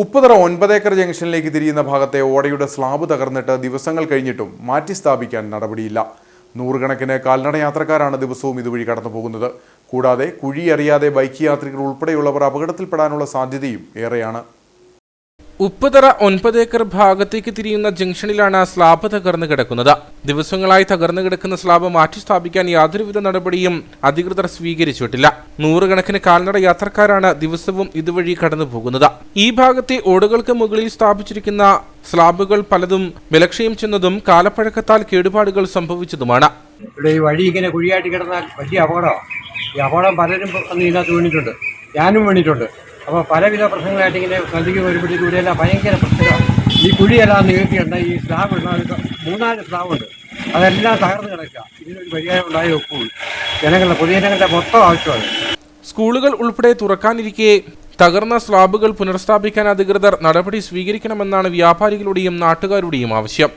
ഉപ്പുതറ ഒൻപതേക്കർ ജംഗ്ഷനിലേക്ക് തിരിയുന്ന ഭാഗത്തെ ഓടയുടെ സ്ലാബ് തകർന്നിട്ട് ദിവസങ്ങൾ കഴിഞ്ഞിട്ടും മാറ്റി സ്ഥാപിക്കാൻ നടപടിയില്ല. നൂറുകണക്കിന് കാൽനട യാത്രക്കാരാണ് ദിവസവും ഇതുവഴി കടന്നു പോകുന്നത് കൂടാതെ കുഴി അറിയാതെ ബൈക്ക് യാത്രികർ ഉൾപ്പെടെയുള്ളവർ അപകടത്തിൽപ്പെടാനുള്ള സാധ്യതയും ഏറെയാണ്. ഉപ്പുതറ ഒൻപത് ഏക്കർ ഭാഗത്തേക്ക് തിരിയുന്ന ജംഗ്ഷനിലാണ് സ്ലാബ് തകർന്നു കിടക്കുന്നത്. ദിവസങ്ങളായി തകർന്നു കിടക്കുന്ന സ്ലാബ് മാറ്റി സ്ഥാപിക്കാൻ യാതൊരുവിധ നടപടിയും അധികൃതർ സ്വീകരിച്ചിട്ടില്ല. നൂറുകണക്കിന് കാൽനട യാത്രക്കാരാണ് ദിവസവും ഇതുവഴി കടന്നു പോകുന്നത് ഈ ഭാഗത്തെ ഓടുകൾക്ക് മുകളിൽ സ്ഥാപിച്ചിരിക്കുന്ന സ്ലാബുകൾ പലതും വിലക്ഷയം ചെന്നതും കാലപ്പഴക്കത്താൽ കേടുപാടുകൾ സംഭവിച്ചതുമാണ്. ഇവിടെ വഴി ഇങ്ങനെ കിടന്നാൽ വലിയ അപകടമാണ്. ഈ അപകടം പലരും ഞാനും വീണിട്ടുണ്ട്. അപ്പോൾ പലവിധ പ്രശ്നങ്ങളായിട്ട് ഇങ്ങനെ നദിക്ക് വരുമ്പോഴത്തേക്ക് ഇവിടെയെല്ലാം ഭയങ്കര പ്രശ്നമാണ് ഈ കുഴിയെല്ലാം നീട്ടിയുണ്ട് ഈ സ്ലാബ് ഇടുന്ന മൂന്നാൽ സ്ലാബുണ്ട് അതെല്ലാം തകർന്ന് കിടക്കുക. ഇതിനൊരു പരിഹാരം ഉണ്ടായി ഒക്കുള്ളൂ ജനങ്ങളുടെ പൊതുജനങ്ങളുടെ മൊത്തം ആവശ്യമാണ്. സ്കൂളുകൾ ഉൾപ്പെടെ തുറക്കാനിരിക്കെ തകർന്ന സ്ലാബുകൾ പുനഃസ്ഥാപിക്കാൻ അധികൃതർ നടപടി സ്വീകരിക്കണമെന്നാണ് വ്യാപാരികളുടെയും നാട്ടുകാരുടെയും ആവശ്യം.